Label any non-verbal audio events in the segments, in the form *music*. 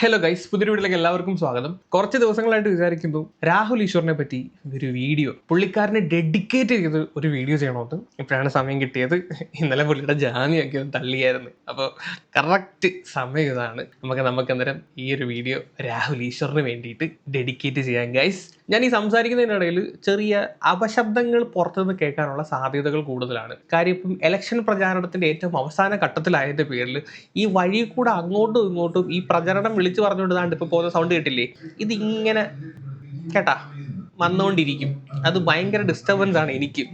Hello guys പുതിയ വീട്ടിലേക്ക് എല്ലാവർക്കും സ്വാഗതം. കുറച്ച് ദിവസങ്ങളായിട്ട് വിചാരിക്കുന്നു രാഹുൽ ഈശ്വറിനെ പറ്റി ഒരു വീഡിയോ. പുള്ളിക്കാരനെ ഡെഡിക്കേറ്റ് ചെയ്ത് ഒരു വീഡിയോ ചെയ്യണമെന്ന് ഇപ്പോഴാണ് സമയം കിട്ടിയത്. ഇന്നലെ പുള്ളിയുടെ ജാമ്യമൊക്കെ തള്ളിയായിരുന്നു. അപ്പോൾ കറക്റ്റ് സമയം ഇതാണ്. നമുക്ക് നമുക്ക് അന്നേരം ഈ ഒരു വീഡിയോ രാഹുൽ ഈശ്വറിന് വേണ്ടിയിട്ട് ഡെഡിക്കേറ്റ് ചെയ്യാം ഗൈസ് ഞാൻ ഈ സംസാരിക്കുന്നതിനിടയിൽ ചെറിയ അപശബ്ദങ്ങൾ പുറത്തുനിന്ന് കേൾക്കാനുള്ള സാധ്യതകൾ കൂടുതലാണ്. കാര്യം ഇപ്പം ഇലക്ഷൻ പ്രചാരണത്തിന്റെ ഏറ്റവും അവസാന ഘട്ടത്തിലായതിന്റെ പേരിൽ ഈ വഴി കൂടെ അങ്ങോട്ടും ഇങ്ങോട്ടും ഈ പ്രചരണം വിളിച്ചു പറഞ്ഞുകൊണ്ട് ദാണ്ട് പോകുന്ന സൗണ്ട് കേട്ടില്ലേ? ഇത് ഇങ്ങനെ കേട്ടാ വന്നുകൊണ്ടിരിക്കും അത് ഭയങ്കര ഡിസ്റ്റർബൻസ് ആണ് എനിക്ക്.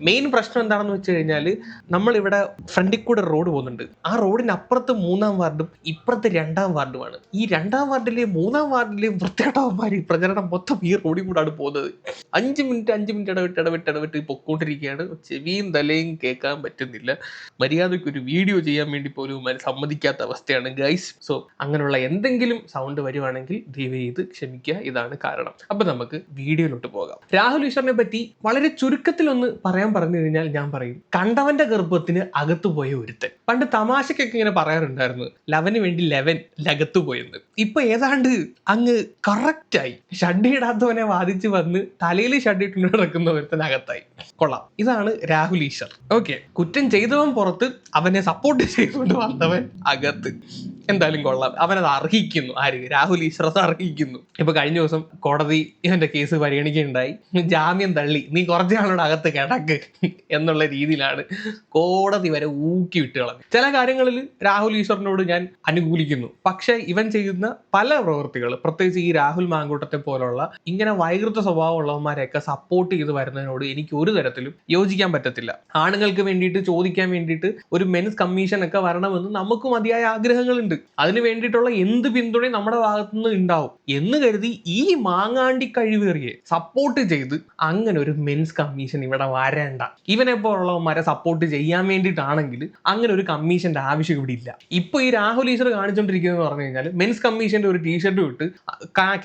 മെയിൻ പ്രശ്നം എന്താണെന്ന് വെച്ച് കഴിഞ്ഞാൽ നമ്മളിവിടെ ഫ്രണ്ടിൽ കൂടെ റോഡ് പോകുന്നുണ്ട്. ആ റോഡിന് അപ്പുറത്ത് മൂന്നാം വാർഡും ഇപ്പുറത്ത് രണ്ടാം വാർഡുമാണ്. ഈ രണ്ടാം വാർഡിലെയും മൂന്നാം വാർഡിലെയും വൃത്തികെട്ടവന്മാർ ഈ പ്രചരണം മൊത്തം ഈ റോഡിൽ കൂടാണ് പോകുന്നത്. അഞ്ച് മിനിറ്റ് അഞ്ച് മിനിറ്റ് ഇടവിട്ട് ഇടവിട്ട് ഇടവിട്ട് പൊക്കോണ്ടിരിക്കുകയാണ്. ചെവിയും തലയും കേൾക്കാൻ പറ്റുന്നില്ല. മര്യാദയ്ക്ക് ഒരു വീഡിയോ ചെയ്യാൻ വേണ്ടി പോലും സമ്മതിക്കാത്ത അവസ്ഥയാണ് ഗൈസ് സോ അങ്ങനെയുള്ള എന്തെങ്കിലും സൗണ്ട് വരുവാണെങ്കിൽ ദയവ് ചെയ്ത് ക്ഷമിക്കുക. ഇതാണ് കാരണം. അപ്പൊ നമുക്ക് വീഡിയോയിലോട്ട് പോകാം. രാഹുൽ ഈശ്വറിനെ പറ്റി വളരെ ചുരുക്കത്തിൽ ഒന്ന് പറയാൻ പറഞ്ഞു കഴിഞ്ഞാൽ ഞാൻ പറയും കണ്ടവന്റെ ഗർഭത്തിന് അകത്തു പോയ ഒരുത്തൻ. പണ്ട് തമാശക്കൊക്കെ ഇങ്ങനെ പറയാറുണ്ടായിരുന്നു ലവന് വേണ്ടി ലെവൻ ലകത്തു പോയെന്ന്. ഇപ്പൊ ഏതാണ്ട് അങ്ങ് കറക്റ്റായി ഷഡ് ഇടാത്തവനെ വാദിച്ച് വന്ന് തലയിൽ ഷഡ് ഇട്ടുകൊണ്ട് നടക്കുന്ന ഒരുത്തൻ അകത്തായി. കൊള്ളാം. ഇതാണ് രാഹുൽ ഈശ്വർ. ഓക്കെ കുറ്റം ചെയ്തവൻ പുറത്ത് അവനെ സപ്പോർട്ട് ചെയ്തുകൊണ്ട് വന്നവൻ അകത്ത്. എന്തായാലും കൊള്ളാം. അവനത് അർഹിക്കുന്നു. ആര്? രാഹുൽ ഈശ്വർ അത് അർഹിക്കുന്നു. ഇപ്പൊ കഴിഞ്ഞ ദിവസം കോടതി ഇവന്റെ കേസ് പരിഗണിക്കുകയുണ്ടായി. ജാമ്യം തള്ളി. നീ കുറച്ച് നാളോട് അകത്ത് കിടക്ക്. എന്നുള്ള രീതിയിലാണ് കോടതി വരെ ഊക്കി വിട്ട് കളഞ്ഞു ചില കാര്യങ്ങളിൽ രാഹുൽ ഈശ്വറിനോട് ഞാൻ അനുകൂലിക്കുന്നു. പക്ഷെ ഇവൻ ചെയ്യുന്ന പല പ്രവൃത്തികൾ പ്രത്യേകിച്ച് ഈ രാഹുൽ മാങ്കൂട്ടത്തെ പോലുള്ള ഇങ്ങനെ വൈകൃത സ്വഭാവമുള്ളവന്മാരെയൊക്കെ സപ്പോർട്ട് ചെയ്ത് വരുന്നതിനോട് എനിക്ക് ഒരു തരത്തിലും യോജിക്കാൻ പറ്റത്തില്ല. ആണുങ്ങൾക്ക് വേണ്ടിയിട്ട് ചോദിക്കാൻ വേണ്ടിയിട്ട് ഒരു മെൻസ് കമ്മീഷൻ ഒക്കെ വരണമെന്ന് നമുക്ക് മതിയായ ആഗ്രഹങ്ങളുണ്ട്. അതിന് വേണ്ടിയിട്ടുള്ള എന്ത് പിന്തുണയും നമ്മുടെ ഭാഗത്തുനിന്ന് ഉണ്ടാവും. എന്ന് കരുതി ഈ മാങ്ങാണ്ടി കഴിവേറിയെ സപ്പോർട്ട് ചെയ്ത് അങ്ങനെ ഒരു മെൻസ് കമ്മീഷൻ ഇവിടെ വരണ്ട ഇവനെ പോലുള്ളവന്മാരെ സപ്പോർട്ട് ചെയ്യാൻ വേണ്ടിയിട്ടാണെങ്കിൽ അങ്ങനെ ഒരു കമ്മീഷന്റെ ആവശ്യം ഇവിടെ ഇല്ല. ഇപ്പൊ ഈ രാഹുൽ ഈശ്വർ കാണിച്ചുകൊണ്ടിരിക്കുന്നത് പറഞ്ഞു കഴിഞ്ഞാൽ മെൻസ് കമ്മീഷന്റെ ഒരു ടീഷർട്ട് ഇട്ട്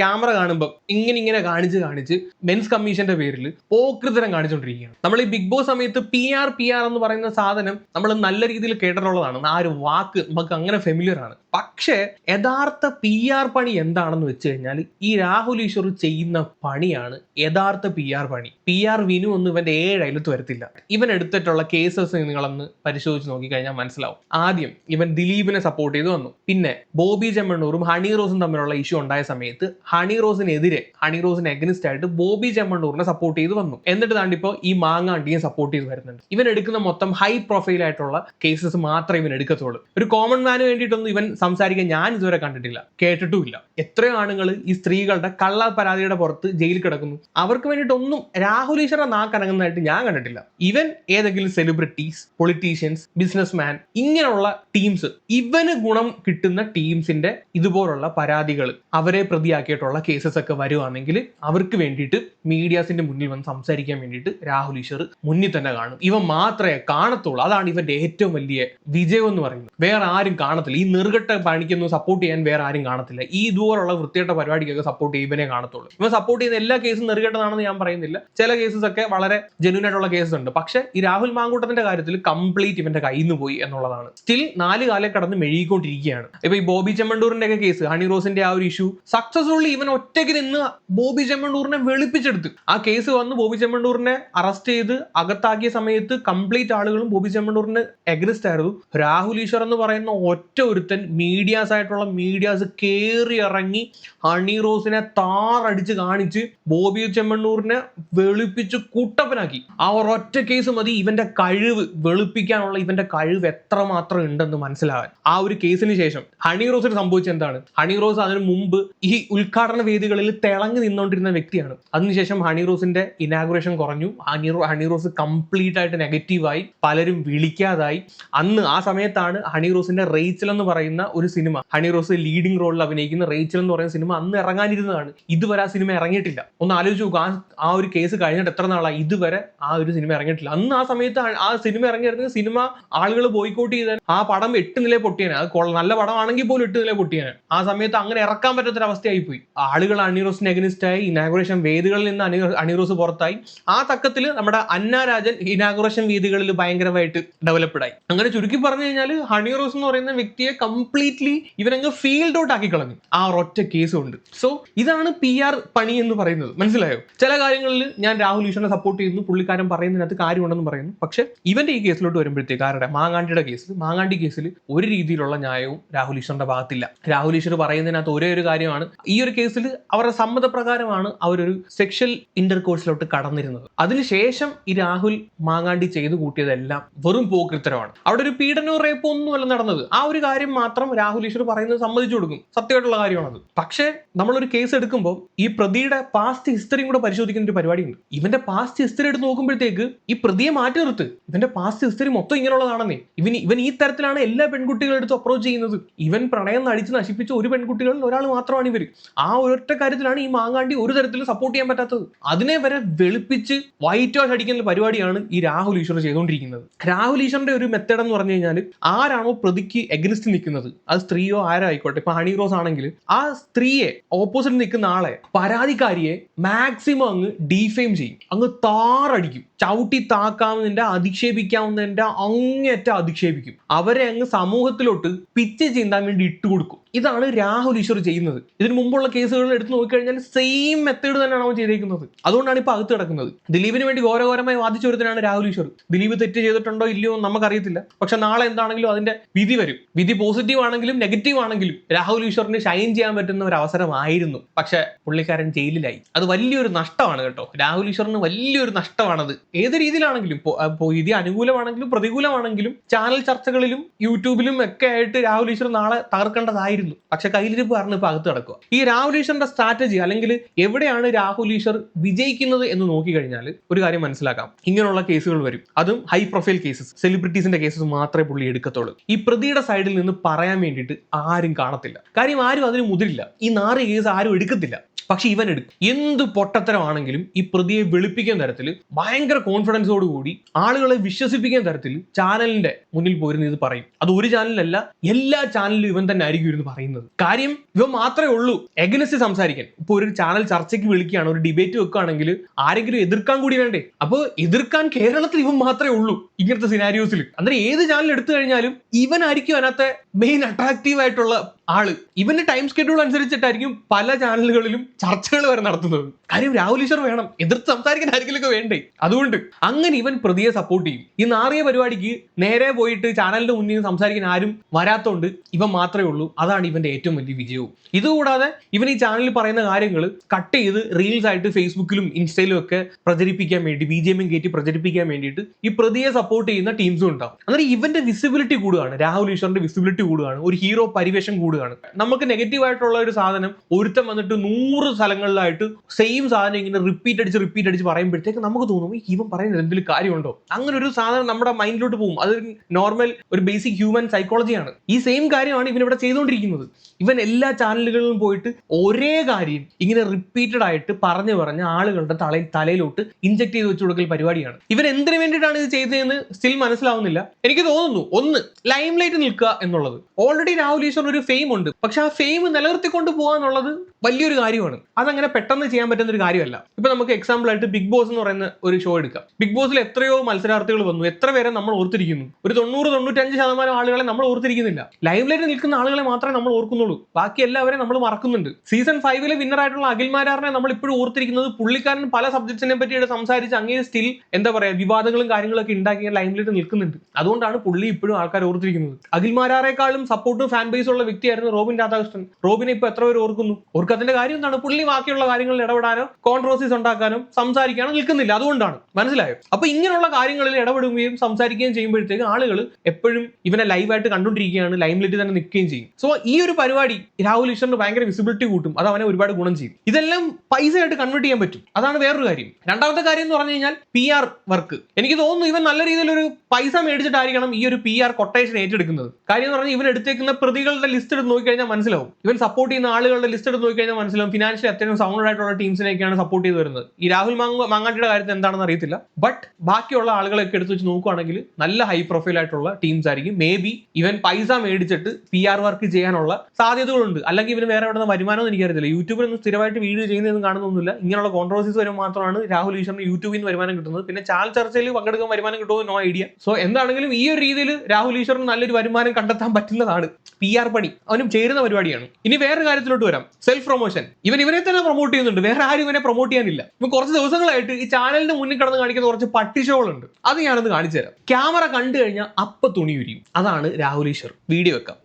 ക്യാമറ കാണുമ്പോൾ ഇങ്ങനെ ഇങ്ങനെ കാണിച്ച് കാണിച്ച് മെൻസ് കമ്മീഷന്റെ പേരിൽ പോകൃതരം കാണിച്ചുകൊണ്ടിരിക്കുകയാണ് നമ്മൾ ഈ ബിഗ് ബോസ് സമയത്ത് പി ആർ പി ആർ എന്ന് പറയുന്ന സാധനം നമ്മൾ നല്ല രീതിയിൽ കേട്ടിട്ടുള്ളതാണ്. ആ ഒരു വാക്ക് നമുക്ക് അങ്ങനെ ഫെമിലിയർ ആണ്. പക്ഷേ യഥാർത്ഥ പി ആർ പണി എന്താണെന്ന് വെച്ച് കഴിഞ്ഞാൽ ഈ രാഹുൽ ഈശ്വർ ചെയ്യുന്ന പണിയാണ് യഥാർത്ഥ പി ആർ പണി. പി ആർ വിനു ഒന്നും ഇവന്റെ ഏഴ് അയലത്ത് വരത്തില്ല. ഇവൻ എടുത്തിട്ടുള്ള കേസസ് നിങ്ങളൊന്ന് പരിശോധിച്ച് നോക്കിക്കഴിഞ്ഞാൽ മനസ്സിലാവും. ആദ്യം ഇവൻ ദിലീപിനെ സപ്പോർട്ട് ചെയ്ത് വന്നു. പിന്നെ ബോബി ചെമ്മണ്ണൂറും ഹണി റോസും തമ്മിലുള്ള ഇഷ്യൂ ഉണ്ടായ സമയത്ത് ഹണി റോസിനെതിരെ ഹണി റോസിന് എഗനിസ്റ്റ് ആയിട്ട് ബോബി ചെമ്മണ്ണൂറിനെ സപ്പോർട്ട് ചെയ്ത് വന്നു. എന്നിട്ട് താണ്ടിപ്പോ ഈ മാങ്ങാണ്ടിയെ സപ്പോർട്ട് ചെയ്ത് വരുന്നുണ്ട്. ഇവൻ എടുക്കുന്ന മൊത്തം ഹൈ പ്രൊഫൈൽ ആയിട്ടുള്ള കേസസ് മാത്രമേ ഇവൻ എടുക്കത്തുള്ളൂ. ഒരു കോമൺ മാന് വേണ്ടിയിട്ടൊന്നും ഇവൻ സംസാരിക്കാൻ ഞാൻ ഇതുവരെ കണ്ടിട്ടില്ല. കേട്ടിട്ടുമില്ല. എത്രയോ ആണുങ്ങൾ ഈ സ്ത്രീകളുടെ കള്ള പരാതിയുടെ പുറത്ത് ജയിലിൽ കിടക്കുന്നു. അവർക്ക് വേണ്ടിയിട്ടൊന്നും രാഹുൽ ഈശ്വര നാക്കടങ്ങുന്നതായിട്ട് ഞാൻ കണ്ടിട്ടില്ല. ഇവൻ ഏതെങ്കിലും സെലിബ്രിറ്റീസ് പൊളിറ്റീഷ്യൻസ് ബിസിനസ്മാൻ ഇങ്ങനെയുള്ള ടീംസ് ഇവന് ഗുണം കിട്ടുന്ന ടീംസിന്റെ ഇതുപോലുള്ള പരാതികൾ അവരെ പ്രതിയാക്കിയിട്ടുള്ള കേസസ് ഒക്കെ വരുവാണെങ്കിൽ അവർക്ക് വേണ്ടിയിട്ട് മീഡിയാസിന്റെ മുന്നിൽ വന്ന് സംസാരിക്കാൻ വേണ്ടിയിട്ട് രാഹുൽ ഈശ്വർ മുന്നിൽ തന്നെ കാണും. ഇവ മാത്രമേ കാണത്തുള്ളൂ. അതാണ് ഇവന്റെ ഏറ്റവും വലിയ വിജയം എന്ന് പറയുന്നത്. വേറെ ആരും കാണത്തില്ല. ഈ നെറുകെട്ട പണിക്കൊന്നും സപ്പോർട്ട് ചെയ്യാൻ വേറെ ആരും കാണത്തില്ല. ഈ ഇതുപോലുള്ള വൃത്തികെട്ട പരിപാടിക്കൊക്കെ സപ്പോർട്ട് ചെയ്യും കാണത്തുള്ളൂ. ഇവൻ സപ്പോർട്ട് ചെയ്യുന്ന എല്ലാ കേസും നെറുകെട്ടതാണെന്ന് ഞാൻ പറയുന്നില്ല. ചില കേസസ് ഒക്കെ വളരെ ജെന്യൂൻ കേസസ് ഉണ്ട്. പക്ഷെ ഈ രാഹുൽ മാങ്കൂട്ടത്തിന്റെ കാര്യത്തിൽ കംപ്ലീറ്റ് ഇവന്റെ കയ്യിൽ നിന്ന് പോയി എന്നുള്ളതാണ്. സ്റ്റിൽ നാല് കാലം കടന്ന് മെഴുകിക്കൊണ്ടിരിക്കുകയാണ്. ഇപ്പൊ ഈ ബോബി ചെമ്മണ്ടൂറിന്റെ ഒക്കെ കേസ് ഹണി റോസിന്റെ ആ ഒരു ഇഷ്യൂ സക്സസ്ഫുള്ളി ഇവൻ ഒറ്റയ്ക്ക് നിന്ന് ബോബി ചെമ്മണ്ടൂറിനെ വെളുപ്പിച്ചെടുത്ത്. ആ കേസ് വന്ന് ബോബി ചെമ്മണ്ടൂറിനെ അറസ്റ്റ് ചെയ്ത് അകത്താക്കിയ സമയത്ത് കംപ്ലീറ്റ് ആളുകളും ബോബി ചെമ്മണ്ടൂറിന് എഗ്രസ്റ്റ് ആയിരുന്നു. രാഹുൽ ഈശ്വർ എന്ന് പറയുന്ന ഒറ്റ ഒരുത്തൻ മീഡിയാസ് ആയിട്ടുള്ള മീഡിയാസ് കയറി ഇറങ്ങി ഹണി റോസിനെ താറടിച്ച് കാണിച്ച് ബോബി ചെമ്മണ്ണൂറിനെ വെളുപ്പിച്ച് കുട്ടപ്പനാക്കി. ആ ഒരൊറ്റ കേസ് മതി ഇവന്റെ കഴിവ് വെളുപ്പിക്കാനുള്ള ഇവന്റെ കഴിവ് എത്രമാത്രം ഉണ്ടെന്ന് മനസ്സിലാവാൻ. ആ ഒരു കേസിന് ശേഷം ഹണി റോസിന് സംഭവിച്ചത് എന്താണ്? ഹണി റോസ് അതിന് മുമ്പ് ഈ ഉദ്ഘാടന വേദികളിൽ തിളങ്ങി നിന്നുകൊണ്ടിരുന്ന വ്യക്തിയാണ്. അതിനുശേഷം ഹണി റോസിന്റെ ഇനാഗുറേഷൻ കുറഞ്ഞു. ഹണി ഹണി റോസ് കംപ്ലീറ്റ് ആയിട്ട് നെഗറ്റീവായി പലരും വിളിക്കാതായി. അന്ന് ആ സമയത്താണ് ഹണി റോസിന്റെ റേച്ചൽ എന്ന് പറയുന്ന ഒരു സിനിമ ഹണി റോസ് ലീഡിംഗ് റോളിൽ അഭിനയിക്കുന്ന റേച്ചൽ എന്ന് പറയുന്ന സിനിമ അന്ന് ഇറങ്ങാനിരുന്നതാണ്. ഇതുവരെ ആ സിനിമ ഇറങ്ങിയിട്ടില്ല. ഒന്ന് ആലോചിച്ച് നോക്കുക ആ ഒരു കേസ് കഴിഞ്ഞിട്ട് എത്ര നാളായി? ഇതുവരെ ആ ഒരു സിനിമ ഇറങ്ങിയിട്ടില്ല. അന്ന് ആ സമയത്ത് ആ- സിനിമ ഇറങ്ങിയിരുന്ന സിനിമ ആളുകൾ ബോയ്ക്കോട്ട് ചെയ്താൽ ആ പടം എട്ട് നില പൊട്ടിയാണ് അത് നല്ല പടമാണെങ്കിൽ പോലും എട്ട് നില പൊട്ടിയാണ് ആ സമയത്ത് അങ്ങനെ ഇറക്കാൻ പറ്റാത്തൊരു അവസ്ഥയായി പോയി ആളുകൾ അണിറോസിന് അഗനിസ്റ്റ് ആയി. ഇനാഗുറേഷൻ വേദികളിൽ നിന്ന് അണി അണിറോസ് പുറത്തായി. ആ തക്കത്തിൽ നമ്മുടെ അന്ന രാജൻ ഇനാഗുറേഷൻ വേദികളിൽ ഭയങ്കരമായിട്ട് ഡെവലപ്ഡ് ആയി. അങ്ങനെ ചുരുക്കി പറഞ്ഞു കഴിഞ്ഞാൽ ഹണിറോസ് എന്ന് പറയുന്ന വ്യക്തിയെ കംപ്ലീറ്റ്ലി ഇവനങ്ങ് ഫീൽഡ് ഔട്ട് ആക്കി കളഞ്ഞു ആ ഒറ്റ കേസ് കൊണ്ട് സോ ഇതാണ് പി ആർ പണി എന്ന് പറയുന്നത്. മനസ്സിലായോ? ചില കാര്യങ്ങളിൽ ഞാൻ രാഹുൽ ഈശ്വരനെ സപ്പോർട്ട് ചെയ്യുന്നു. പുള്ളിക്കാരൻ പറയുന്നതിനകത്ത് കാര്യമുണ്ടെന്ന് പറയുന്നു. പക്ഷെ ഇവന്റെ ഈ കേസിലോട്ട് വരുമ്പോഴത്തേക്ക് ആരുടെ? മാങ്ങാണ്ടിയുടെ കേസ്. മാങ്ങാണ്ടി കേസിൽ ഒരു രീതിയിലുള്ള ന്യായവും രാഹുൽ ഈശ്വറിന്റെ ഭാഗത്തില്ല. രാഹുൽ ഈശ്വർ പറയുന്നതിനകത്ത് ഒരേ ഒരു കാര്യമാണ്. ഈ ഒരു കേസിൽ അവരുടെ സമ്മതപ്രകാരമാണ് അവരൊരു സെക്ഷൽ ഇന്റർകോഴ്സിലോട്ട് കടന്നിരുന്നത്. അതിനുശേഷം ഈ രാഹുൽ മാങ്ങാണ്ടി ചെയ്തു കൂട്ടിയതെല്ലാം വെറും പോക്കൃത്തരമാണ് അവിടെ ഒരു പീഡനവും റേപ്പോ ഒന്നുമല്ല നടന്നത്. ആ ഒരു കാര്യം മാത്രം രാഹുൽ ഈശ്വർ പറയുന്നത് സമ്മതിച്ചു കൊടുക്കും. സത്യമായിട്ടുള്ള കാര്യമാണത്. പക്ഷേ നമ്മളൊരു കേസ് എടുക്കുമ്പോൾ ഈ പ്രതിയുടെ പാസ്റ്റ് ഹിസ്റ്ററിയും കൂടെ പരിശോധിക്കുന്ന ഒരു പരിപാടിയുണ്ട്. ഇവന്റെ പാസ്റ്റ് ഹിസ്റ്ററി എടുത്ത് നോക്കുമ്പോഴത്തേക്ക് ഈ പ്രതിയെ മാറ്റി നിർത്ത് ഇവന്റെ പാസ്റ്റ് ഹിസ്റ്ററി മൊത്തം ഇങ്ങനെയുള്ളതാണെന്നേ. ഇവൻ ഇവൻ ഈ തരത്തിലാണ് എല്ലാ പെൺകുട്ടികളുടെ അടുത്ത് അപ്രോച്ച് ചെയ്യുന്നത്. ഇവൻ പ്രണയം നടിച്ച് നശിപ്പിച്ച ഒരു പെൺകുട്ടികളിൽ ഒരാൾ മാത്രമാണ് ഇവർ ആ ഒരൊറ്റ കാര്യത്തിലാണ് ഈ മാങ്ങാണ്ടി ഒരു തരത്തിലും സപ്പോർട്ട് ചെയ്യാൻ പറ്റാത്തത്. അതിനെ വരെ വെളുപ്പിച്ച് വൈറ്റ് വാഷ് അടിക്കുന്ന പരിപാടിയാണ് ഈ രാഹുൽ ഈശ്വർ ചെയ്തുകൊണ്ടിരിക്കുന്നത്. രാഹുൽ ഈശ്വറിന്റെ ഒരു മെത്തേഡ് എന്ന് പറഞ്ഞു കഴിഞ്ഞാൽ ആരാണോ പ്രതിക്ക് എഗനിസ്റ്റ് നിൽക്കുന്നത്? അത് സ്ത്രീയോ ആരോ ആയിക്കോട്ടെ ഇപ്പൊ ഹണി റോസ് ആണെങ്കിൽ ആ സ്ത്രീയെ ഓപ്പോസിറ്റ് നിൽക്കുന്ന ആളെ പരാതിക്കാരിയെ മാക്സിമം അങ്ങ് ഡീഫെയിം ചെയ്യും. അങ്ങ് താറടിക്കും. ചവിട്ടി താക്കാവുന്നതിന്റെ അധിക്ഷേപിക്കാവുന്നതിന്റെ അങ്ങേറ്റം അധിക്ഷേപിക്കും. അവരെ അങ്ങ് സമൂഹത്തിലോട്ട് പിച്ച് ചീന്താൻ വേണ്ടി ഇട്ടുകൊടുക്കും ഇതാണ് രാഹുൽ ഈശ്വർ ചെയ്യുന്നത്. ഇതിനു മുമ്പുള്ള കേസുകൾ എടുത്ത് നോക്കിക്കഴിഞ്ഞാൽ സെയിം മെത്തേഡ് തന്നെയാണ് അവൻ ചെയ്തേക്കുന്നത്. അതുകൊണ്ടാണ് ഇപ്പൊ അകത്ത് കിടക്കുന്നത്. ദിലീപിന് വേണ്ടി ഘോരഘോരമായി വാദിച്ചൊരുത്തനാണ് രാഹുൽ ഈശ്വർ. ദിലീപ് തെറ്റ് ചെയ്തിട്ടുണ്ടോ ഇല്ലയോ നമുക്കറിയത്തില്ല. പക്ഷെ നാളെ എന്താണെങ്കിലും അതിന്റെ വിധി വരും. വിധി പോസിറ്റീവ് ആണെങ്കിലും നെഗറ്റീവ് ആണെങ്കിലും രാഹുൽ ഈശ്വറിന് ഷൈൻ ചെയ്യാൻ പറ്റുന്ന ഒരു അവസരമായിരുന്നു. പക്ഷെ പുള്ളിക്കാരൻ ജയിലിലായി. അത് വലിയൊരു നഷ്ടമാണ് കേട്ടോ. രാഹുൽ ഈശ്വറിന് വലിയൊരു നഷ്ടമാണത്. ഏത് രീതിയിലാണെങ്കിലും ഇപ്പോ- ഇപ്പോ വിധി അനുകൂലമാണെങ്കിലും പ്രതികൂലമാണെങ്കിലും ചാനൽ ചർച്ചകളിലും യൂട്യൂബിലും ഒക്കെ ആയിട്ട് രാഹുൽ ഈശ്വർ നാളെ തകർക്കേണ്ടതായിരുന്നു. പക്ഷെ കയ്യിലിരിപ്പ് കാരണം ഇപ്പൊ അകത്ത് കിടക്കുക ഈ രാഹുൽ ഈശ്വറിന്റെ സ്ട്രാറ്റജി അല്ലെങ്കിൽ എവിടെയാണ് രാഹുൽ ഈശ്വർ വിജയിക്കുന്നത് എന്ന് നോക്കിക്കഴിഞ്ഞാൽ ഒരു കാര്യം മനസ്സിലാക്കാം. ഇങ്ങനെയുള്ള കേസുകൾ വരും. അതും ഹൈ പ്രൊഫൈൽ കേസസ് സെലിബ്രിറ്റീസിന്റെ കേസസ് മാത്രമേ പുള്ളി എടുക്കത്തുള്ളൂ. ഈ പ്രതിയുടെ സൈഡിൽ നിന്ന് പറയാൻ വേണ്ടിയിട്ട് ആരും കാണത്തില്ല. കാര്യം ആരും അതിന് മുതിരില്ല. ഈ നാറ് കേസ് ആരും എടുക്കത്തില്ല. പക്ഷെ ഇവൻ എടുക്കും. എന്ത് പൊട്ടത്തരമാണെങ്കിലും ഈ പ്രതിയെ വെളുപ്പിക്കുന്ന തരത്തിൽ ഭയങ്കര കോൺഫിഡൻസോട് കൂടി ആളുകളെ വിശ്വസിപ്പിക്കാൻ തരത്തിൽ ചാനലിന്റെ മുന്നിൽ പോയിരുന്ന് ഇത് പറയും. അത് ഒരു ചാനലല്ല എല്ലാ ചാനലിലും ഇവൻ തന്നെ ആയിരിക്കും ഇരുന്ന് പറയുന്നത്. കാര്യം ഇവ മാത്രമേ ഉള്ളൂ. എഗനസ്റ്റ് സംസാരിക്കാൻ. ഇപ്പൊ ഒരു ചാനൽ ചർച്ചയ്ക്ക് വിളിക്കുകയാണ് ഒരു ഡിബേറ്റ് വെക്കുകയാണെങ്കിൽ ആരെങ്കിലും എതിർക്കാൻ കൂടി വേണ്ടേ? അപ്പോൾ എതിർക്കാൻ കേരളത്തിൽ ഇവൻ മാത്രമേ ഉള്ളൂ ഇങ്ങനത്തെ സിനാരിയോസിൽ അന്നേരം ഏത് ചാനൽ എടുത്തു കഴിഞ്ഞാലും ഇവനായിരിക്കും അതിനകത്തെ മെയിൻ അട്രാക്റ്റീവ് ആയിട്ടുള്ള ആൾ ഇവന്റെ ടൈം സ്കെഡ്യൂൾ അനുസരിച്ചിട്ടായിരിക്കും പല ചാനലുകളിലും ചർച്ചകൾ വരെ നടത്തുന്നത്. കാര്യം രാഹുൽ ഈശ്വർ വേണം. എതിർത്ത് സംസാരിക്കാൻ ആരെങ്കിലുമൊക്കെ വേണ്ടേ? അതുകൊണ്ട് അങ്ങനെ ഇവൻ പ്രതിയെ സപ്പോർട്ട് ചെയ്യും. ഈ നാറിയ പരിപാടിക്ക് നേരെ പോയിട്ട് ചാനലിന്റെ മുന്നിൽ സംസാരിക്കാൻ ആരും വരാത്തോണ്ട് ഇവൻ മാത്രമേ ഉള്ളൂ. അതാണ് ഇവന്റെ ഏറ്റവും വലിയ വിജയവും. ഇതുകൂടാതെ ഇവൻ ഈ ചാനലിൽ പറയുന്ന കാര്യങ്ങൾ കട്ട് ചെയ്ത് റീൽസ് ആയിട്ട് ഫേസ്ബുക്കിലും ഇൻസ്റ്റയിലും ഒക്കെ പ്രചരിപ്പിക്കാൻ വേണ്ടി ബി ജെ എമ്മും കയറ്റി പ്രചരിപ്പിക്കാൻ വേണ്ടിയിട്ട് ഈ പ്രതിയെ സപ്പോർട്ട് ചെയ്യുന്ന ടീംസും ഉണ്ടാവും. അന്നേരം ഇവന്റെ വിസിബിലിറ്റി കൂടുകയാണ്. രാഹുൽ ഈശ്വറിന്റെ വിസിബിലിറ്റി കൂടുകയാണ്. ഒരു ഹീറോ പരിവേഷം കൂടുകയാണ്. നമുക്ക് നെഗറ്റീവ് ആയിട്ടുള്ള ഒരു സാധനം ഒരുത്തം വന്നിട്ട് നൂറ് സ്ഥലങ്ങളിലായിട്ട് സെയിം സാധനം ഇങ്ങനെ റിപ്പീറ്റ് അടിച്ച് റിപ്പീറ്റ് അടിച്ച് പറയുമ്പോഴത്തേക്ക് നമുക്ക് തോന്നും "ഈ ഇവൻ പറയുന്നത് എന്തെങ്കിലും കാര്യമുണ്ടോ? അങ്ങനെ ഒരു സാധനം നമ്മുടെ മൈൻഡിലോട്ട് പോകും. അത് നോർമൽ ഒരു ബേസിക് ഹ്യൂമൻ സൈക്കോളജിയാണ് ഈ സെയിം കാര്യമാണ് ഇവൻ ഇവിടെ ചെയ്തുകൊണ്ടിരിക്കുന്നത്. ഇവൻ എല്ലാ ചാനലുകളിലും പോയിട്ട് ഒരേ കാര്യം ഇങ്ങനെ റിപ്പീറ്റഡ് ആയിട്ട് പറഞ്ഞു പറഞ്ഞ് ആളുകളുടെ തലയിൽ തലയിലോട്ട് ഇഞ്ചക്ട് ചെയ്ത് വെച്ച് കൊടുക്കൽ പരിപാടിയാണ്. ഇവൻ എന്തിനു വേണ്ടിയിട്ടാണ് ഇത് ചെയ്തതെന്ന് സ്റ്റിൽ മനസ്സിലാവുന്നില്ല. എനിക്ക് തോന്നുന്നു ഒന്ന് ലൈം ലൈറ്റ് നിൽക്കുക എന്നുള്ളത്. ഓൾറെഡി രാഹുൽ ഈശ്വർ ഒരു ഫെയിം ഉണ്ട്. പക്ഷെ ആ ഫെയിം നിലനിർത്തിക്കൊണ്ട് പോകുക എന്നുള്ളത് വലിയൊരു കാര്യമാണ്. അതങ്ങനെ പെട്ടെന്ന് ചെയ്യാൻ പറ്റുന്ന ഒരു കാര്യമല്ല. ഇപ്പൊ നമുക്ക് എക്സാമ്പിൾ ആയിട്ട് ബിഗ് ബോസ് എന്ന് പറയുന്ന ഒരു ഷോ എടുക്കാം. ബിഗ് ബോസിൽ എത്രയോ മത്സരാർത്ഥികൾ വന്നു. എത്ര പേരെ നമ്മൾ ഓർത്തിരിക്കുന്നു? ഒരു തൊണ്ണൂറ് തൊണ്ണൂറ്റഞ്ച് ശതമാനം ആളുകളെ നമ്മൾ ഓർത്തിരിക്കുന്നില്ല. ലൈവിലായിട്ട് നിൽക്കുന്ന ആളുകളെ മാത്രമേ നമ്മൾ ഓർക്കുന്നുള്ളൂ. ബാക്കി എല്ലാവരെയും നമ്മൾ മറക്കുന്നുണ്ട്. സീസൺ ഫൈവിലെ വിന്നർ ആയിട്ടുള്ള അഖിൽ നമ്മൾ ഇപ്പോഴും ഓർത്തിരിക്കുന്നത് പുള്ളിക്കാരൻ പല സബ്ജക്ട്സിനെ പറ്റിയിട്ട് സംസാരിച്ച് അങ്ങേ സ്റ്റിൽ എന്താ പറയാ വിവാദങ്ങളും കാര്യങ്ങളൊക്കെ ഉണ്ടാക്കി ലൈവിലായിട്ട് നിൽക്കുന്നുണ്ട്. അതുകൊണ്ടാണ് പുള്ളി ഇപ്പോഴും ആൾക്കാർ ഓർത്തിരിക്കുന്നത്. അഖിൽ മാരാറേക്കാളും സപ്പോർട്ടും ഫാൻ ബേസ് ഉള്ള വ്യക്തിയായിരുന്നു റോബിൻ രാധാകൃഷ്ണൻ. റോബിനെ ഇപ്പൊ എത്ര പേര് ഓർക്കുന്നു? ഓർക്കത്തിന്റെ കാര്യം എന്താണ്? പുള്ളി ബാക്കിയുള്ള കാര്യങ്ങളിൽ ഇടപെടാനോ കോൺട്രോസിസ് ഉണ്ടാക്കാനോ സംസാരിക്കാനോ നിൽക്കുന്നില്ല. അതുകൊണ്ടാണ്. മനസ്സിലായോ? അപ്പൊ ഇങ്ങനെയുള്ള കാര്യങ്ങളിൽ ഇടപെടുകയും സംസാരിക്കുകയും ചെയ്യുമ്പോഴത്തേക്ക് ആളുകൾ എപ്പോഴും ഇവനെ ലൈവായിട്ട് കണ്ടുകൊണ്ടിരിക്കുകയാണ് ലൈംലൈറ്റ് തന്നെ നിൽക്കുകയും ചെയ്യും. സോ ഈ ഒരു പരിപാടി രാഹുൽ ഈശ്വറിന് ഭയങ്കര വിസിബിലിറ്റി കൂട്ടും. അത് അവനെ ഒരുപാട് ഗുണം ചെയ്യും. ഇതെല്ലാം പൈസ ആയിട്ട് കൺവേർട്ട് ചെയ്യാൻ പറ്റും. അതാണ് വേറൊരു കാര്യം. രണ്ടാമത്തെ കാര്യം എന്ന് പറഞ്ഞു കഴിഞ്ഞാൽ പി ആർ വർക്ക് എനിക്ക് തോന്നുന്നു ഇവൻ നല്ല രീതിയിൽ ഒരു പൈസ മേടിച്ചിട്ടായിരിക്കണം ഈ ഒരു പി ആർ കൊട്ടേഷൻ ഏറ്റെടുക്കുന്നത്. കാര്യം എന്ന് പറഞ്ഞാൽ ഇവൻ എടുത്തേക്കുന്ന പ്രതികളുടെ ലിസ്റ്റ് എടുത്ത് നോക്കിക്കഴിഞ്ഞാൽ മനസ്സിലാവും. ഇവൻ സപ്പോർട്ട് ചെയ്യുന്ന ആളുകളുടെ ലിസ്റ്റ് എടുത്ത് നോക്കിക്കഴിഞ്ഞാൽ മനസ്സിലാവും. ഫിനാൻഷ്യലി അത്യാവശ്യം സൗണ്ട് ആയിട്ടുള്ള ടീംസിനെയൊക്കെയാണ് സപ്പോർട്ട് ചെയ്ത് വരുന്നത്. ഈ രാഹുൽ മാങ്ങ മാങ്ങാട്ടിയുടെ കാര്യത്തിൽ എന്താണെന്ന് അറിയത്തില്ല. ബട്ട് ബാക്കിയുള്ള ആളുകളൊക്കെ എടുത്ത് വെച്ച് നോക്കുവാണെങ്കിൽ നല്ല ഹൈ പ്രൊഫൈൽ ആയിട്ടുള്ള ടീംസ് ആയിരിക്കും. മേ ബി ഇവൻ പൈസ മേടിച്ചിട്ട് പി ആർ വർക്ക് ചെയ്യാനുള്ള സാധ്യതകളുണ്ട്. അല്ലെങ്കിൽ ഇവന് വേറെ എവിടെ വരുമാനം എനിക്കറിയത്തില്ല. യൂട്യൂബിലൊന്നും സ്ഥിരമായിട്ട് വീഡിയോ ചെയ്യുന്നതൊന്നും കാണുന്നൊന്നുമില്ല. ഇങ്ങനെയുള്ള കോൺട്രവേഴ്സീസ് വരുമ്പോൾ മാത്രമാണ് രാഹുൽ ഈശ്വറിന് യൂട്യൂബിൽ നിന്ന് വരുമാനം കിട്ടുന്നത്. പിന്നെ ചാൽ ചർച്ചയിൽ പങ്കെടുക്കാൻ വരുമാനം കിട്ടുമോ നോ ഐഡിയ സോ എന്താണെങ്കിലും ഈ ഒരു രീതിയിൽ രാഹുൽ ഈശ്വറിന് നല്ലൊരു വരുമാനം കണ്ടെത്താൻ പറ്റുന്നതാണ് പി ആർ പണി. അവനും ചേരുന്ന പരിപാടിയാണ്. ഇനി വേറെ കാര്യത്തിലോട്ട് വരാം. സെൽഫ് പ്രൊമോഷൻ ഇവൻ ഇവനെ തന്നെ പ്രൊമോട്ട് ചെയ്യുന്നുണ്ട്. വേറെ ആരും ഇവനെ പ്രൊമോട്ട് ചെയ്യാനില്ല. ഇപ്പൊ കുറച്ച് ദിവസങ്ങളായിട്ട് ഈ ചാനലിന്റെ മുന്നിൽ കടന്ന് കാണിക്കുന്ന കുറച്ച് പട്ടി ഷോകളുണ്ട് അത് ഞാനൊന്ന് കാണിച്ചു തരാം. ക്യാമറ കണ്ടു കഴിഞ്ഞാൽ അപ്പ തുണി ഉരിയും. അതാണ് രാഹുൽ ഈശ്വർ. വീഡിയോ വെക്കാം.